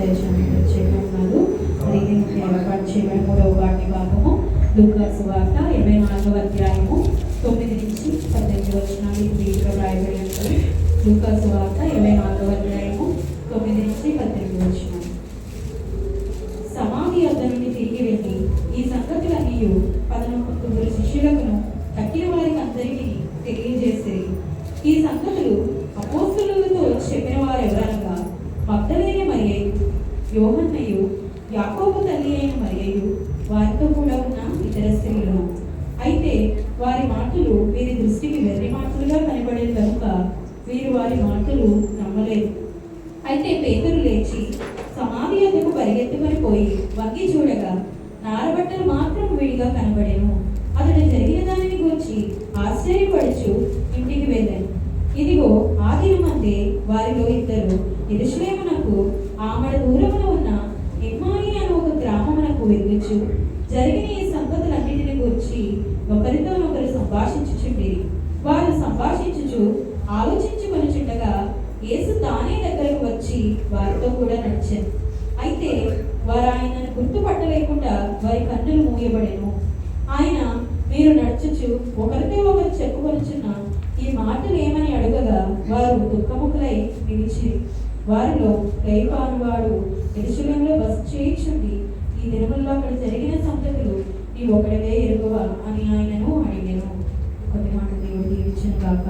దయచేసి ప్రత్యేకమున్నారు మరి దీనికి ఏర్పాటు చేయబడిన మూడవ వాటి భాగము లూకాసు వార్త ఇరవై నాలుగవ అధ్యాయము తొమ్మిది నుంచి పద్దెనిమిది వచ్చిన వీటిలో రాయబడి ఉంటుంది లూకాసు వార్త ఇరవై నాలుగవ అధ్యాయము తొమ్మిది నుంచి పద్దెనిమిది వచ్చిన సమాధి వద్ద తిరిగి వెళ్ళి ఈ సంగతులన్నీ పదనొక్కుగురు శిష్యులకును తక్కిన వారికి అందరికీ తెలియజేసేది ఈ సంగతులు అపోస్తులతో చెప్పిన వారు ఎవరనగా యోహన్నయు యాకోబు తల్లి అయిన మరియు వారితో కూడా ఉన్న ఇతర స్త్రీలను అయితే వారి మాటలు వీరి దృష్టికి వెర్రి మాటలుగా కనబడేది కనుక వీరు వారి మాటలు నమ్మలేదు. అయితే పేదలు లేచి సమాధి యొద్దకు పరిగెత్తుకొని పోయి వంగి చూడగా నారబట్టలు మాత్రం విడిగా కనబడేను. అతడు జరిగిన దానిని గురించి ఆశ్చర్యపడుచు ఇంటికి వెళ్ళాను. ఇదిగో ఆ దినమందే వారిలో ఇద్దరు ఎరుషులేమునకు ఆమె దూరమున ఉన్న ఇమ్మాయి అనే ఒక గ్రామమునకు వెళ్ళొచ్చు జరిగిన ఈ సంగతులన్నిటిని గురించి ఒకరితోనొకరు సంభాషించుచుండి. వారు సంభాషించుచు ఆలోచించుకొనుచుండగా యేసు తానే దగ్గరకు వచ్చి వారితో కూడా నడిచారు అయితే వారు ఆయనను గుర్తుపట్టలేకుండా వారి కన్నులు మూయబడేను. ఆయన మీరు నడుచుచు ఒకరితో ఒకరు చెప్పుకొనుచున్న ఈ మాటలు ఏమని అడగగా వారు దుఃఖముఖులై నిలిచి వారిలో కైపానువాడు ఎరుశలంలో బస చేయించుండి. ఈ దినముల్లో అక్కడ జరిగిన సంగతులు నీ ఒకటివే ఎరుగువా అని ఆయనను అడిగాను. కొన్ని మాట దేవుడు దీవించిన కాక